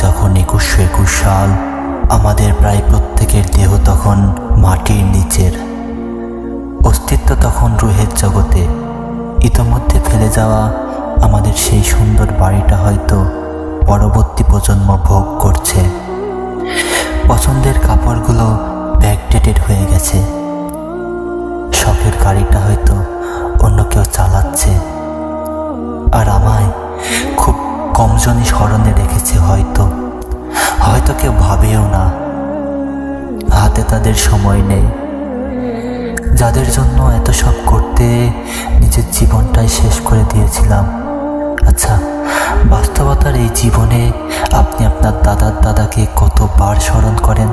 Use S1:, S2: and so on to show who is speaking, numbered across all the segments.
S1: যখন একুশশো একুশ সাল, আমাদের প্রায় প্রত্যেকের দেহ তখন মাটির নিচের। অস্তিত্ব তখন রুহের জগতে। ইতোমধ্যে ফেলে যাওয়া আমাদের সেই সুন্দর বাড়িটা হয়তো পরবর্তী প্রজন্ম ভোগ করছে। পছন্দের কাপড়গুলো ব্যাকডেটেড হয়ে গেছে। শখের গাড়িটা হয়তো কমজনই স্মরণে রেখেছে হয়তো। হয়তো কেউ ভাবেও না, হাতে তাদের সময় নেই। যাদের জন্য এত সব করতে নিজের জীবনটাই শেষ করে দিয়েছিলাম। আচ্ছা বাস্তবতার এই জীবনে আপনি আপনার দাদার দাদাকে কতবার স্মরণ করেন?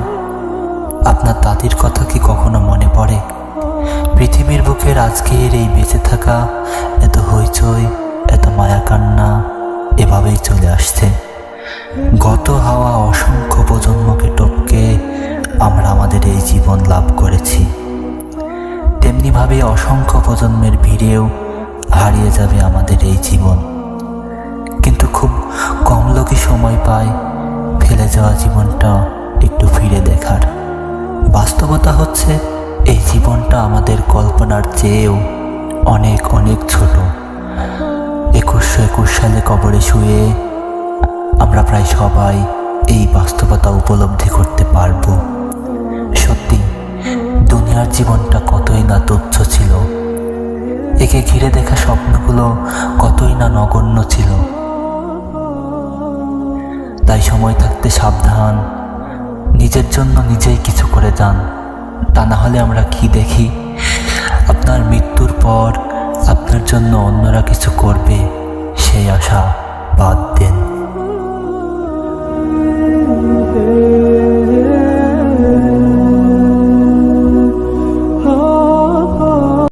S1: আপনার দাদির কথা কি কখনো মনে পড়ে? পৃথিবীর বুকের আজকের এই বেঁচে থাকা এত হইচই, এত মায়া কান্না এভাবেই চলে আসছে। গত হাওয়া অসংখ্য প্রজন্মকে টপকে আমরা আমাদের এই জীবন লাভ করেছি। তেমনিভাবে অসংখ্য প্রজন্মের ভিড়েও হারিয়ে যাবে আমাদের এই জীবন। কিন্তু খুব কম লোকই সময় পায় ফেলে যাওয়া জীবনটা একটু ফিরে দেখার। বাস্তবতা হচ্ছে, এই জীবনটা আমাদের কল্পনার চেয়েও অনেক অনেক ছোট। একুশ সালে কবরে শুয়ে আমরা প্রায় সবাই এই বাস্তবতা উপলব্ধি করতে পারব। সত্যি, দুনিয়ার জীবনটা কতই না তুচ্ছ ছিল। একে ঘিরে দেখা স্বপ্নগুলো কতই না নগণ্য ছিল। তাই সময় থাকতে সাবধান, নিজের জন্য নিজেই কিছু করে যান। তা না হলে আমরা কি দেখি? আপনার মৃত্যুর পর আপনার জন্য অন্যরা কিছু করবে। সেই আশা বাদ দেন